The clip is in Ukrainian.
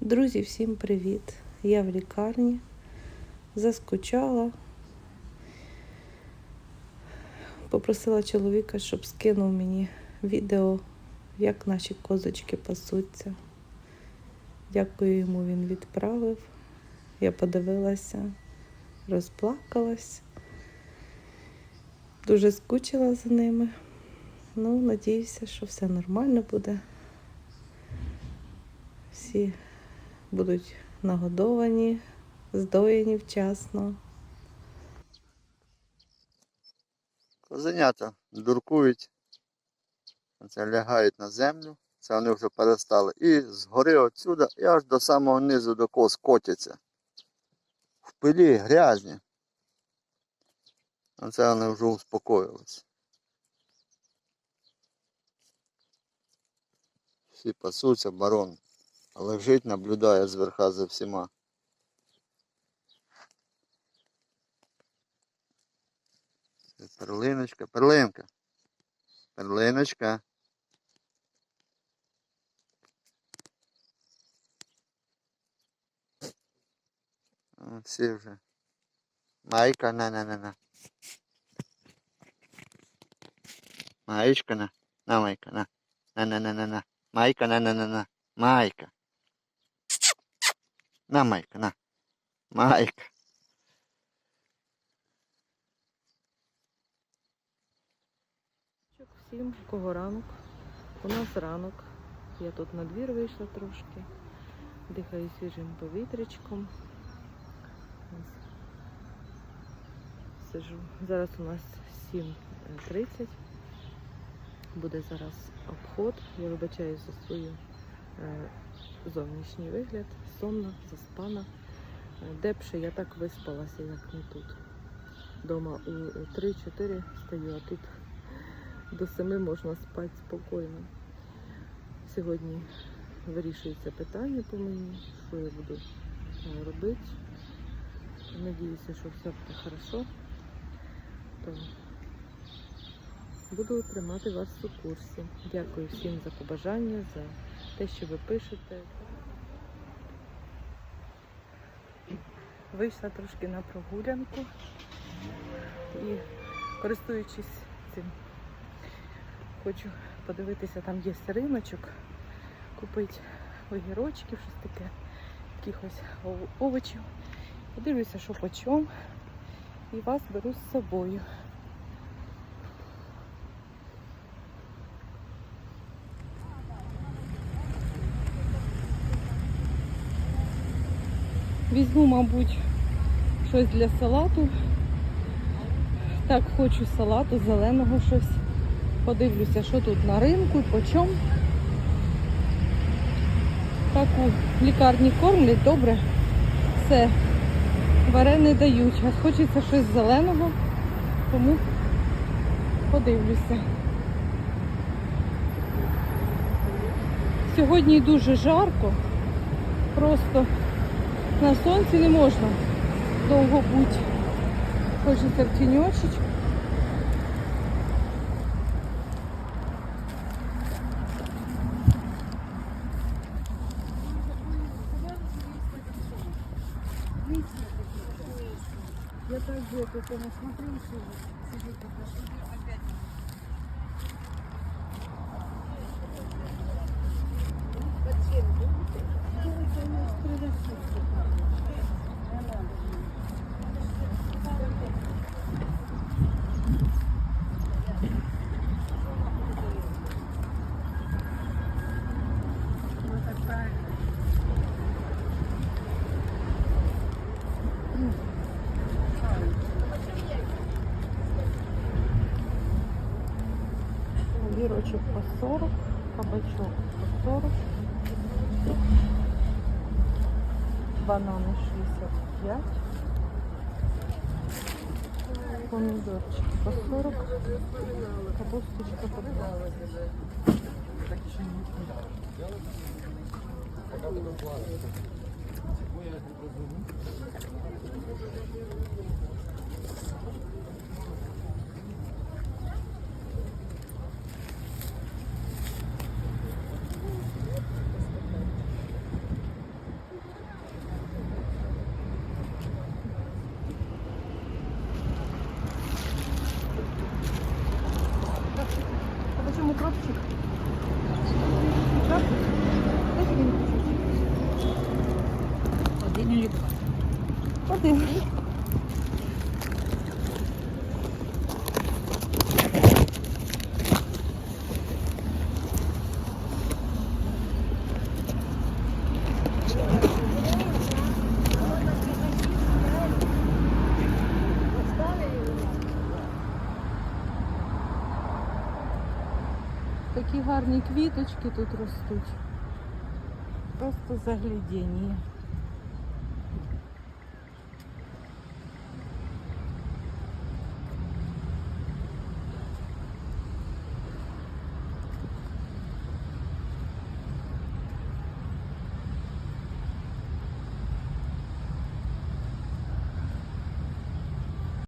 Друзі, всім привіт! Я в лікарні. Заскучала. Попросила чоловіка, щоб скинув мені відео, як наші козочки пасуться. Дякую йому, він відправив. Я подивилася, розплакалась. Дуже скучила за ними. Ну, надіюся, що все нормально буде. Всі будуть нагодовані, здоєні вчасно. Козенята дуркують, це лягають на землю, це вони вже перестали. І згори отсюда і аж до самого низу до коз котяться. В пилі грязні. А це вони вже успокоїлись. Всі пасуться, барон. Лежить, наблюдає зверха за всіма. Перлиночка, перлинка. Перлиночка. Всі вже. Майка, на на на на. Майка, на. На на на на на. Майка, на на на на. Майка. На, майка, на. Майка. Всім, кого ранок. У нас ранок. Я тут на двір вийшла трошки. Дихаю свіжим повітрячком. Сижу. Зараз у нас 7.30. Буде зараз обход. Я вибачаю за свою е, зовнішній вигляд. Сонна, заспана. Е, Депше я так виспалася, як не тут. Дома у 3-4 стою, а тут до 7 можна спати спокійно. Сьогодні вирішується питання по мені, що я буду е, робити. Надіюся, що все буде хорошо. То буду тримати вас у курсі. Дякую всім за побажання, за те, що ви пишете. Вийшла трошки на прогулянку і користуючись цим Хочу подивитися, там є риночок, купити огірочків, щось таке, якихось овочів. Подивлюся, що по чому. І вас беру з собою. Візьму, мабуть, щось для салату. Так, хочу салату, зеленого щось. Подивлюся, що тут на ринку, по чому. Так у лікарні кормлять, добре. Все. Варене дають. А хочеться щось зеленого, тому подивлюся. Сьогодні дуже жарко. Просто на сонці не можна довго бути. Хочеться в тіньочечку. Я так же это посмотрю, что сидит Ну так правильно. Огірочок по 40, кабачок по 40, банани 65, помідорчик по 40, капусточка по 20. крапчик. Крапчик. Один ліпка. Один. Такі гарні квіточки тут ростуть. Просто заглядіння.